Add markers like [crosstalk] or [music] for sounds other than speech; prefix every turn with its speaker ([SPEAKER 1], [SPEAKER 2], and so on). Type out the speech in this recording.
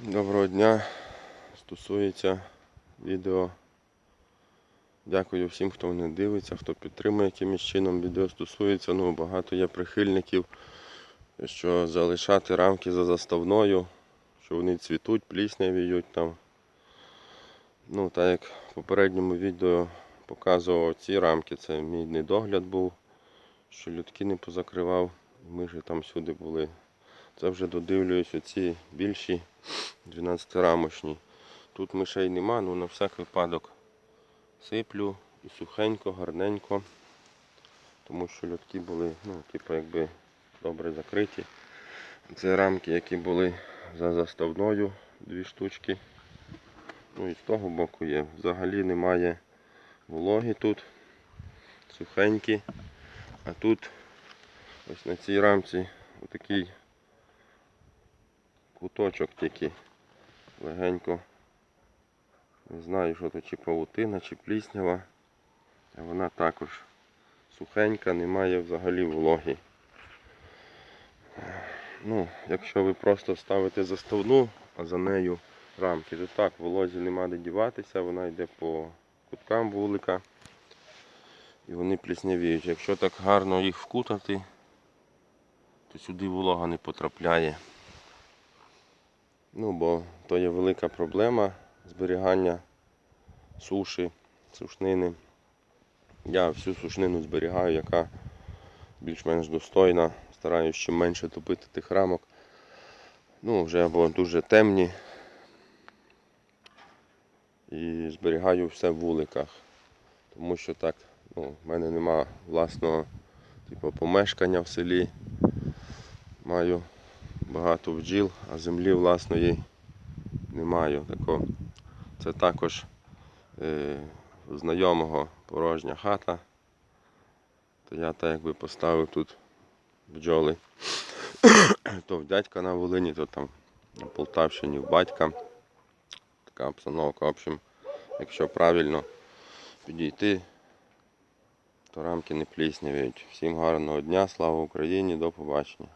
[SPEAKER 1] Доброго дня. Стосується відео. Дякую всім, хто мене дивиться, хто підтримує якимось чином. Відео стосується. Ну, багато є прихильників, що залишати рамки за заставною, що вони цвітуть, пліснявіють там. Ну, так як в попередньому відео показував ці рамки, це мій недогляд був, що людки не позакривав. Ми ж там всюди були. Це вже додивлююсь оці більші 12-рамочні. Тут мишей нема, ну на всяк випадок сиплю і сухенько, гарненько. Тому що льотки були, ну, типу, якби добре закриті. Це рамки, які були за заставною, дві штучки. Ну і з того боку є. Взагалі немає вологи тут. Сухенькі. А тут ось на цій рамці отакий куточок тільки легенько. Не знаю, що то чи павутина, чи пліснява. Вона також сухенька, немає взагалі вологи. Ну, якщо ви просто ставите заставну, а за нею рамки, то так, волозі нема де діватися, вона йде по куткам вулика. І вони пліснявіють. Якщо так гарно їх вкутати, то сюди волога не потрапляє. Ну, бо то є велика проблема зберігання суші, сушнини. Я всю сушнину зберігаю, яка більш-менш достойна. Стараюсь чим менше топити тих рамок. Ну, вже або дуже темні. І зберігаю все в вуликах. Тому що так, ну, в мене нема власного типу, помешкання в селі. Маю багато бджіл, а землі власної не маю. Тако. Це також е, знайомого порожня хата. То я так якби поставив тут бджоли. [coughs] то в дядька на Волині, то там на Полтавщині в батька. Така обстановка. В общем, якщо правильно підійти, то рамки не пліснявіють. Всім гарного дня, слава Україні, до побачення.